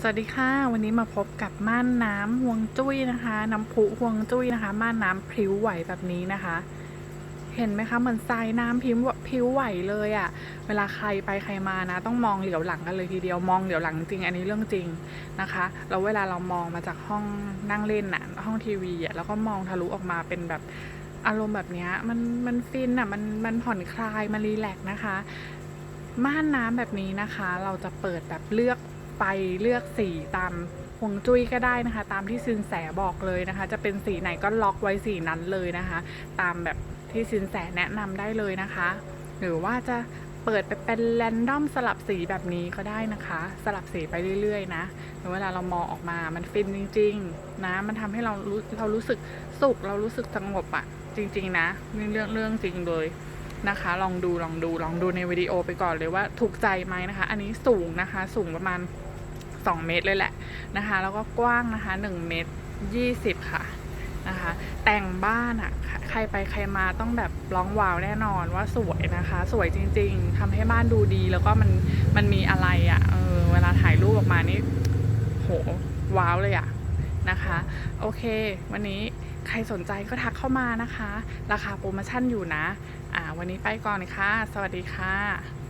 สวัสดีค่ะ วันนี้มาพบกับม่านน้ำห่วงจุ้ยนะคะ น้ำพุห่วงจุ้ยนะคะ ม่านน้ำพริ้วไหวแบบนี้นะคะ เห็นไหมคะเหมือนทรายน้ำพิ้วพริ้วไหวเลยอะ่ะ เวลาใครไปใครมานะ ต้องมองเหลียวหลังกันเลยทีเดียวมองเหลียวหลังจริงอันนี้เรื่องจริงนะคะแล้วเวลาเรามองมาจากห้องนั่งเล่นน่ะห้องทีวีอะแล้วก็มองทะลุออกมาเป็นแบบอารมณ์แบบนี้มันมันฟินอะมันมันผ่อนคลายมันรีแลกซ์นะคะม่านน้ำแบบนี้นะคะ เราจะเปิดแบบเลือก ไฟเลือกสีตามฮวงจุ้ยก็ได้นะคะ ตามที่ซินแสบอกเลยนะคะ จะเป็นสีไหนก็ล็อกไว้สีนั้นเลยนะคะ ตามแบบที่ซินแสแนะนำได้เลยนะคะ หรือว่าจะเปิดไปเป็นแรนดอมสลับสีแบบนี้ก็ได้นะคะ สลับสีไปเรื่อยๆนะเวลาเรามองออกมามันฟินจริง ๆ นะ มันทำให้เรารู้เรารู้สึกสุขเรารู้สึกสงบอะจริง ๆ นะเรื่องเรื่องจริงเลยนะคะ ลองดูลองดูลองดูในวิดีโอไปก่อนเลยว่าถูกใจไหมนะคะ อันนี้สูงนะคะ สูงประมาณ 2 เมตรเลยแหละนะคะ แล้วก็กว้างนะคะ 1 เมตร 20 ค่ะนะคะ แต่งบ้านอะ่ะใครไปใครมาต้องแบบร้องว้าวแน่นอนว่าสวยนะคะ สวยจริง ๆทำให้บ้านดูดีแล้วก็มันมันมีอะไรอะ่ะเออเวลาถ่ายรูปออกมานี่โหว้าวเลยอะ่ะนะคะ โอเค วันนี้ใครสนใจก็ทักเข้ามานะคะ ราคาโปรโมชั่นอยู่นะ อ่า วันนี้ไปก่อนค่ะ สวัสดีค่ะ